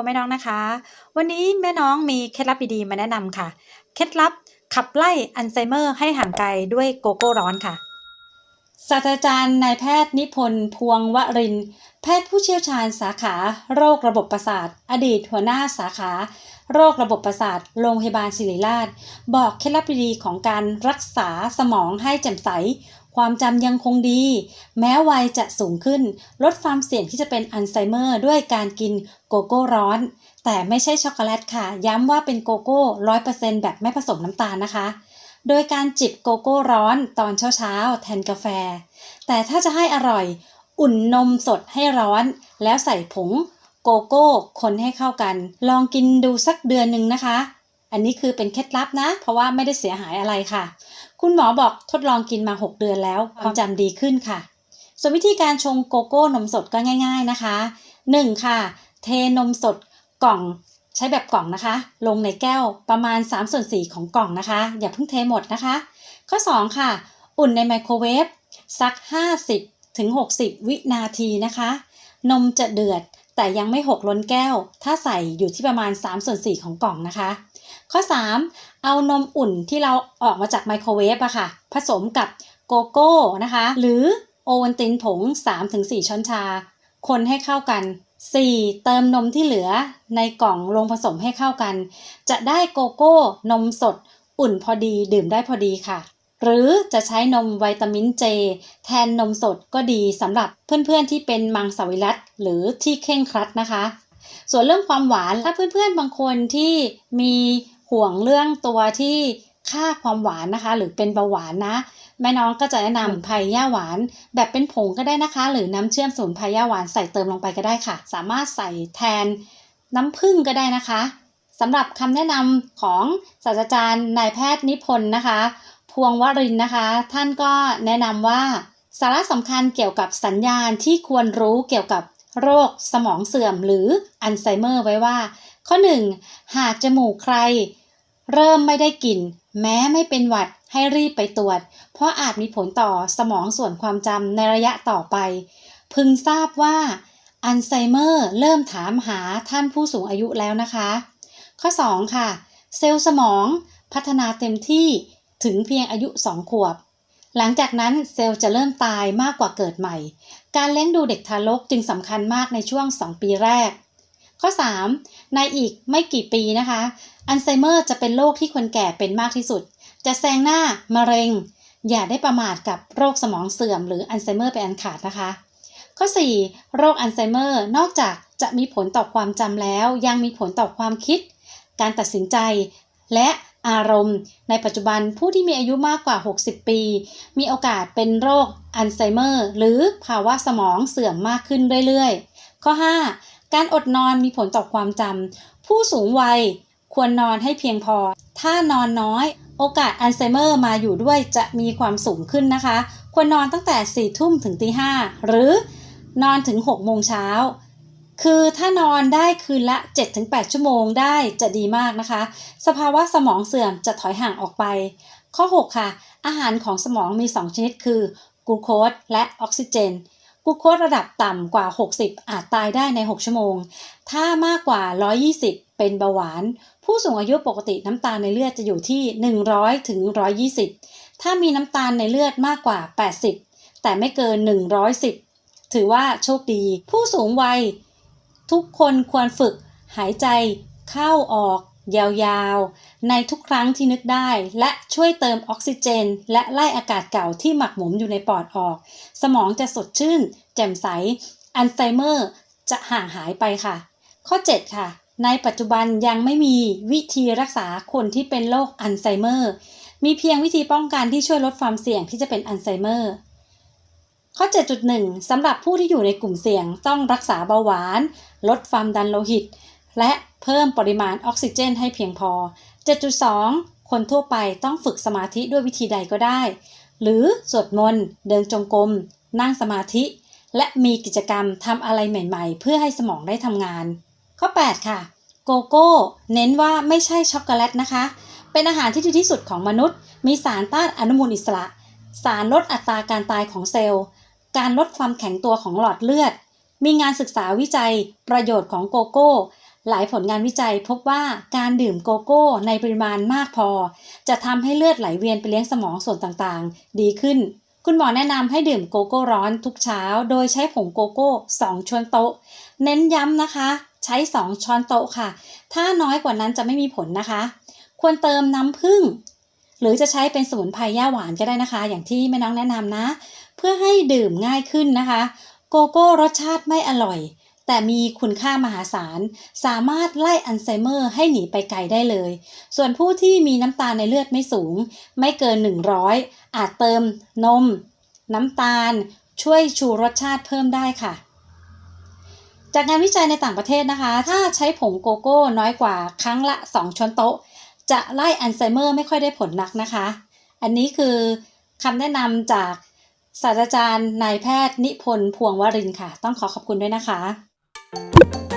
คุณแม่น้องนะคะ วันนี้แม่น้องมีเคล็ดลับดีๆมาแนะนำค่ะ เคล็ดลับขับไล่อัลไซเมอร์ให้ห่างไกลด้วยโกโก้ร้อนค่ะศาสตราจารย์นายแพทย์นิพนธ์พวงวริน แพทย์ผู้เชี่ยวชาญสาขาโรคระบบประสาท อดีตหัวหน้าสาขา โรคระบบประสาท โรงพยาบาลศิริราช บอกเคล็ดลับดีๆของการรักษาสมองให้แจ่มใส ความจำยังคงดี แม้วัยจะสูงขึ้น ลดความเสี่ยงที่จะเป็นอัลไซเมอร์ ด้วยการกินโกโก้ร้อน แต่ไม่ใช่ช็อกโกแลตค่ะ ย้ำว่าเป็นโกโก้ร้อยเปอร์เซ็นต์แบบไม่ผสมน้ำตาลนะคะ โดยการจิบโกโก้ร้อนตอนเช้าๆแทนกาแฟ แต่ถ้าจะให้อร่อย อุ่นนมสดให้ร้อน แล้วใส่ผงโกโก้คนให้เข้ากัน ลองกินดูสักเดือนหนึ่งนะคะ อันนี้คือเป็นเคล็ดลับนะ เพราะว่าไม่ได้เสียหายอะไรค่ะ คุณหมอบอกทดลองกินมา 6 เดือนแล้วความจำดีขึ้นค่ะ ส่วนวิธีการชงโกโก้นมสดก็ง่าย ๆนะคะ 1. ค่ะ เทนมสดกล่องใช้แบบกล่องนะคะ ลงในแก้วประมาณ3ส่วน4ของกล่องนะคะ อย่าเพิ่งเทหมดนะคะ ข้อ 2 ค่ะ อุ่นในไมโครเวฟสัก 50ถึง60 วินาทีนะคะ นมจะเดือดแต่ยังไม่หกล้นแก้ว ถ้าใส่อยู่ที่ประมาณ3ส่วน4ของกล่องนะคะ ข้อ 3 เอานมอุ่นที่เราออกมาจากไมโครเวฟอะค่ะ ผสมกับโกโก้นะคะ หรือโอวัลตินผง 3-4 ช้อนชา คนให้เข้ากัน 4. เติมนมที่เหลือในกล่องลงผสมให้เข้ากัน จะได้โกโก้นมสด อุ่นพอดีดื่มได้พอดีค่ะ หรือจะใช้นมวิตามินเจ แทนนมสดก็ดีสำหรับเพื่อนๆที่เป็นมังสวิรัตหรือที่เคร่งครัดนะคะ ส่วนเรื่องความหวานถ้าเพื่อนๆบางคนที่มี ห่วงเรื่องตัวที่ค่าความหวานนะคะ หรือเป็นเบาหวานนะ แม่น้องก็จะแนะนำไผ่ย่าหวาน แบบเป็นผงก็ได้นะคะ หรือน้ำเชื่อมสมุนไพรย่าหวานใส่เติมลงไปก็ได้ค่ะ สามารถใส่แทนน้ำผึ้งก็ได้นะคะสำหรับคำแนะนำของศาสตราจารย์นายแพทย์นิพนธ์นะคะ พวงวรินทร์นะคะ ท่านก็แนะนำว่าสาระสำคัญเกี่ยวกับสัญญาณที่ควรรู้เกี่ยวกับโรคสมองเสื่อมหรืออัลไซเมอร์ไว้ว่า ข้อ 1. หากจมูกใคร เริ่มไม่ได้กลิ่น แม้ไม่เป็นหวัดให้รีบไปตรวจ เพราะอาจมีผลต่อสมองส่วนความจำในระยะต่อไป พึงทราบว่าอัลไซเมอร์เริ่มถามหาท่านผู้สูงอายุแล้วนะคะ ข้อ 2 ค่ะ เซลล์สมองพัฒนาเต็มที่ถึงเพียงอายุ 2 ขวบ หลังจากนั้นเซลล์จะเริ่มตายมากกว่าเกิดใหม่ การเลี้ยงดูเด็กทารกจึงสำคัญมากในช่วง 2 ปีแรก ข้อ 3. ในอีกไม่กี่ปีนะคะ อัลไซเมอร์จะเป็นโรคที่คนแก่เป็นมากที่สุด จะแซงหน้ามะเร็ง อย่าได้ประมาทกับโรคสมองเสื่อมหรืออัลไซเมอร์ไปอันขาดนะคะ ข้อ 4. โรคอัลไซเมอร์นอกจากจะมีผลต่อความจำแล้ว ยังมีผลต่อความคิด การตัดสินใจ และ อารมณ์ ในปัจจุบันผู้ที่มีอายุมากกว่า 60 ปี มีโอกาสเป็นโรคอัลไซเมอร์ หรือภาวะสมองเสื่อมมากขึ้นเรื่อยๆ ข้อ 5. การอดนอนมีผลต่อความจำผู้สูงวัยควรนอนให้เพียงพอ ถ้านอนน้อย โอกาสอัลไซเมอร์มาอยู่ด้วยจะมีความสูงขึ้นนะคะ ควรนอนตั้งแต่4ทุ่มถึงตีห้าหรือนอนถึง6โมงเช้า คือถ้านอนได้คืนละ 7-8 ชั่วโมงได้จะดีมากนะคะ สภาวะสมองเสื่อมจะถอยห่างออกไป ข้อ 6 ค่ะ อาหารของสมองมี 2 ชนิดคือกลูโคสและออกซิเจนกูโคสระดับต่ำกว่า 60 อาจตายได้ใน 6 ชั่วโมง ถ้ามากกว่า 120 เป็นเบาหวาน ผู้สูงอายุปกติน้ำตาลในเลือดจะอยู่ที่ 100ถึง120 ถ้ามีน้ำตาลในเลือดมากกว่า 80 แต่ไม่เกิน 110 ถือว่าโชคดี ผู้สูงวัย ทุกคนควรฝึกหายใจเข้าออก ยาวๆ ในทุกครั้งที่นึกได้ และช่วยเติมออกซิเจน และไล่อากาศเก่าที่หมักหมมอยู่ในปอดออก สมองจะสดชื่น แจ่มใส อัลไซเมอร์ จะห่างหายไปค่ะ ข้อ 7 ค่ะ ในปัจจุบันยังไม่มีวิธีรักษาคนที่เป็นโรคอัลไซเมอร์ มีเพียงวิธีป้องกันที่ช่วยลดความเสี่ยงที่จะเป็นอัลไซเมอร์ ข้อ 7.1สำหรับผู้ที่อยู่ในกลุ่มเสี่ยงต้องรักษาเบาหวาน ลดความดันโลหิต และเพิ่มปริมาณออกซิเจนให้เพียงพอ 7.2 คนทั่วไปต้องฝึกสมาธิด้วยวิธีใดก็ได้ หรือสวดมนต์ เดินจงกรม นั่งสมาธิ และมีกิจกรรมทำอะไรใหม่ๆ เพื่อให้สมองได้ทำงาน ข้อ 8 ค่ะโกโก้ เน้นว่าไม่ใช่ช็อกโกแลตนะคะ เป็นอาหารที่ดีที่สุดของมนุษย์ มีสารต้านอนุมูลอิสระ สารลดอัตราการตายของเซลล์ การลดความแข็งตัวของหลอดเลือด มีงานศึกษาวิจัยประโยชน์ของโกโก้ หลายผลงานวิจัยพบว่าการดื่มโกโก้ในปริมาณมากพอ จะทำให้เลือดไหลเวียนไปเลี้ยงสมองส่วนต่างๆ ดีขึ้น คุณหมอแนะนำให้ดื่มโกโก้ร้อนทุกเช้า โดยใช้ผงโกโก้ 2ช้อนโต๊ะ เน้นย้ำนะคะ ใช้ 2 ช้อนโต๊ะค่ะ ถ้าน้อยกว่านั้นจะไม่มีผลนะคะ ควรเติมน้ำผึ้งหรือจะใช้เป็นสมุนไพรย่าหวานก็ได้นะคะ อย่างที่แม่น้องแนะนำนะ เพื่อให้ดื่มง่ายขึ้นนะคะ โกโก้รสชาติไม่อร่อย แต่มีคุณค่ามหาศาล สามารถไล่อัลไซเมอร์ให้หนีไปไกลได้เลย ส่วนผู้ที่มีน้ำตาลในเลือดไม่สูง ไม่เกิน 100 อาจเติมนม น้ำตาล ช่วยชูรสชาติเพิ่มได้ค่ะจากงานวิจัยในต่างประเทศนะคะ ถ้าใช้ผงโกโก้น้อยกว่าครั้งละ 2 ช้อนโต๊ะ จะไล่อัลไซเมอร์ไม่ค่อยได้ผลนักนะคะ อันนี้คือคำแนะนำจาก ศาสตราจารย์นายแพทย์นิพนธ์พวงวรินค่ะ ต้องขอขอบคุณด้วยนะคะ